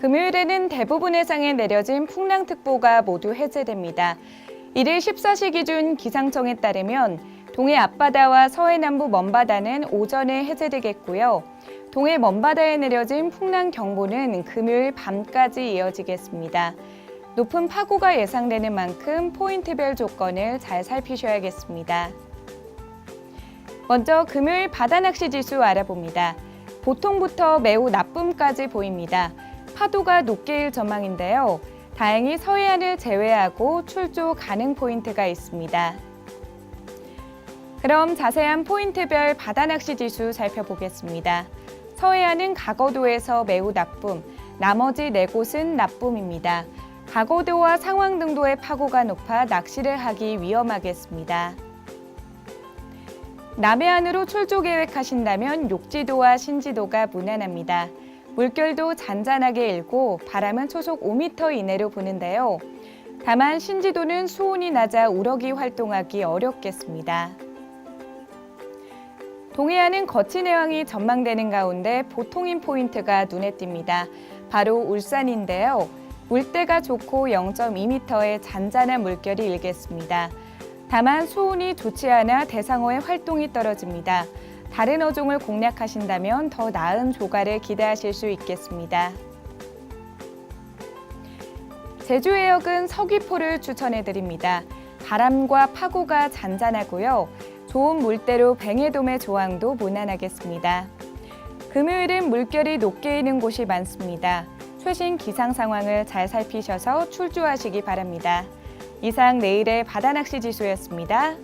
금요일에는 대부분 해상에 내려진 풍랑특보가 모두 해제됩니다. 이를 14시 기준 기상청에 따르면 동해 앞바다와 서해 남부 먼바다는 오전에 해제되겠고요. 동해 먼바다에 내려진 풍랑 경보는 금요일 밤까지 이어지겠습니다. 높은 파고가 예상되는 만큼 포인트별 조건을 잘 살피셔야겠습니다. 먼저 금요일 바다 낚시 지수 알아봅니다. 보통부터 매우 나쁨까지 보입니다. 파도가 높게 일 전망인데요. 다행히 서해안을 제외하고 출조 가능 포인트가 있습니다. 그럼 자세한 포인트별 바다 낚시 지수 살펴보겠습니다. 서해안은 가거도에서 매우 나쁨, 나머지 네 곳은 나쁨입니다. 가거도와 상황 등도의 파고가 높아 낚시를 하기 위험하겠습니다. 남해안으로 출조 계획하신다면 욕지도와 신지도가 무난합니다. 물결도 잔잔하게 일고 바람은 초속 5m 이내로 부는데요. 다만 신지도는 수온이 낮아 우럭이 활동하기 어렵겠습니다. 동해안은 거친 해왕이 전망되는 가운데 보통인 포인트가 눈에 띕니다. 바로 울산인데요. 물때가 좋고 0.2m의 잔잔한 물결이 일겠습니다. 다만 수온이 좋지 않아 대상어의 활동이 떨어집니다. 다른 어종을 공략하신다면 더 나은 조가를 기대하실 수 있겠습니다. 제주 해역은 서귀포를 추천해 드립니다. 바람과 파고가 잔잔하고요. 좋은 물때로 뱅에돔의 조항도 무난하겠습니다. 금요일은 물결이 높게 이는 곳이 많습니다. 최신 기상 상황을 잘 살피셔서 출조하시기 바랍니다. 이상 내일의 바다 낚시 지수였습니다.